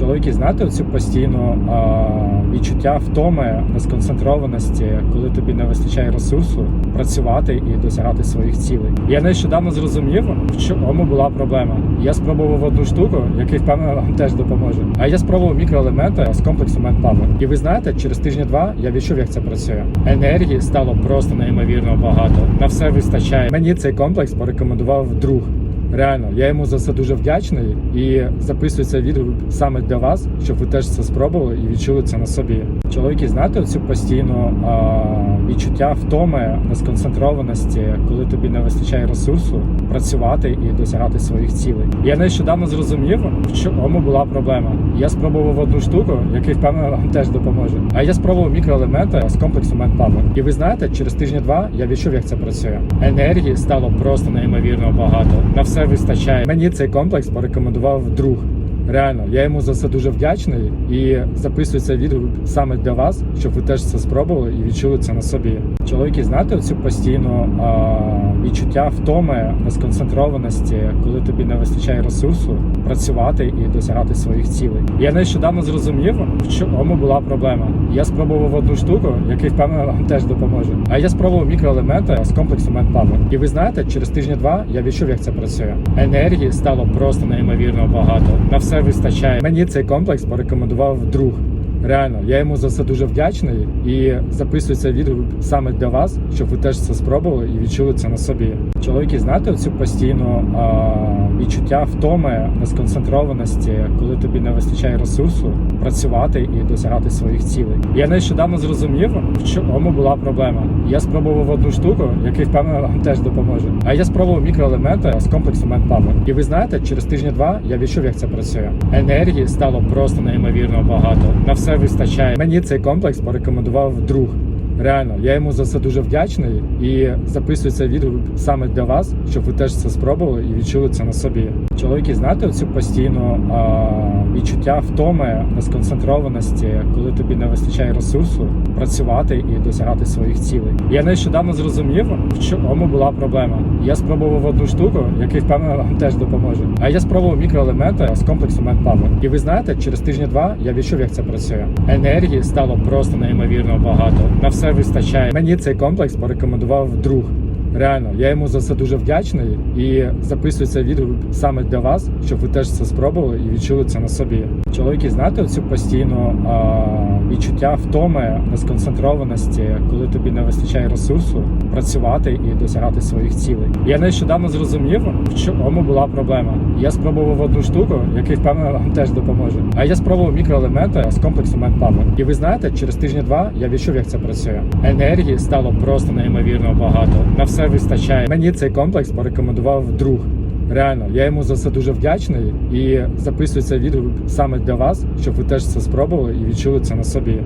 Чоловіки, знаєте, оцю постійну відчуття втоми, несконцентрованості, коли тобі не вистачає ресурсу працювати і досягати своїх цілей. Я нещодавно зрозумів, в чому була проблема. Я спробував одну штуку, який впевнений вам теж допоможе. А я спробував мікроелементи з комплексу Manpower. І ви знаєте, через тижні-два я відчув, як це працює. Енергії стало просто неймовірно багато. На все вистачає. Мені цей комплекс порекомендував друг. Реально, я йому за це дуже вдячний і записую цей відгук саме для вас, щоб ви теж це спробували і відчули це на собі. Чоловіки, знаєте оцю постійну а, відчуття втоми, несконцентрованості, коли тобі не вистачає ресурсу працювати і досягати своїх цілей. Я нещодавно зрозумів, в чому була проблема. Я спробував одну штуку, який впевнений вам теж допоможе. А я спробував мікроелементи з комплексу Manpower. І ви знаєте, через тижні-два я відчув, як це працює. Енергії стало просто неймовірно багато. На все вистачає. Мені цей комплекс порекомендував друг. Реально, я йому за це дуже вдячний і записую цей відгук саме для вас, щоб ви теж це спробували і відчули це на собі. Чоловіки, знаєте цю постійну а, відчуття втоми, несконцентрованості, коли тобі не вистачає ресурсу працювати і досягати своїх цілей. Я нещодавно зрозумів, в чому була проблема. Я спробував одну штуку, який впевнений вам теж допоможе. А я спробував мікроелементи з комплексу Manpower. І ви знаєте, через тижні-два я відчув, як це працює. Енергії стало просто неймовірно багато. На все вистачає. Мені цей комплекс порекомендував друг. Реально, я йому за це дуже вдячний і записую цей відгук саме для вас, щоб ви теж це спробували і відчули це на собі. Чоловіки, знаєте оцю постійну а, відчуття втоми, несконцентрованості, коли тобі не вистачає ресурсу працювати і досягати своїх цілей. Я нещодавно зрозумів, в чому була проблема. Я спробував одну штуку, який впевнений вам теж допоможе. А я спробував мікроелементи з комплексу Manpower. І ви знаєте, через тижні-два я відчув, як це працює. Енергії стало просто неймовірно багато. На все вистачає. Мені цей комплекс порекомендував друг. Реально, я йому за це дуже вдячний і записую цей відгук саме для вас, щоб ви теж це спробували і відчули це на собі. Чоловіки, знаєте оцю постійну а, відчуття втоми, несконцентрованості, коли тобі не вистачає ресурсу працювати і досягати своїх цілей. Я нещодавно зрозумів, в чому була проблема. Я спробував одну штуку, який впевнений вам теж допоможе. А я спробував мікроелементи з комплексу Manpower. І ви знаєте, через тижні-два я відчув, як це працює. Енергії стало просто неймовірно багато. На все вистачає. Мені цей комплекс порекомендував друг. Реально, я йому за це дуже вдячний і записую цей відгук саме для вас, щоб ви теж це спробували і відчули це на собі. Чоловіки, знаєте цю постійну а, відчуття втоми, несконцентрованості, коли тобі не вистачає ресурсу працювати і досягати своїх цілей. Я нещодавно зрозумів, в чому була проблема. Я спробував одну штуку, який впевнений вам теж допоможе. А я спробував мікроелементи з комплексу Manpower. І ви знаєте, через тижні-два я відчув, як це працює. Енергії стало просто неймовірно багато. На все вистачає. Мені цей комплекс порекомендував друг. Реально, я йому за це дуже вдячний і записую цей відгук саме для вас, щоб ви теж це спробували і відчули це на собі.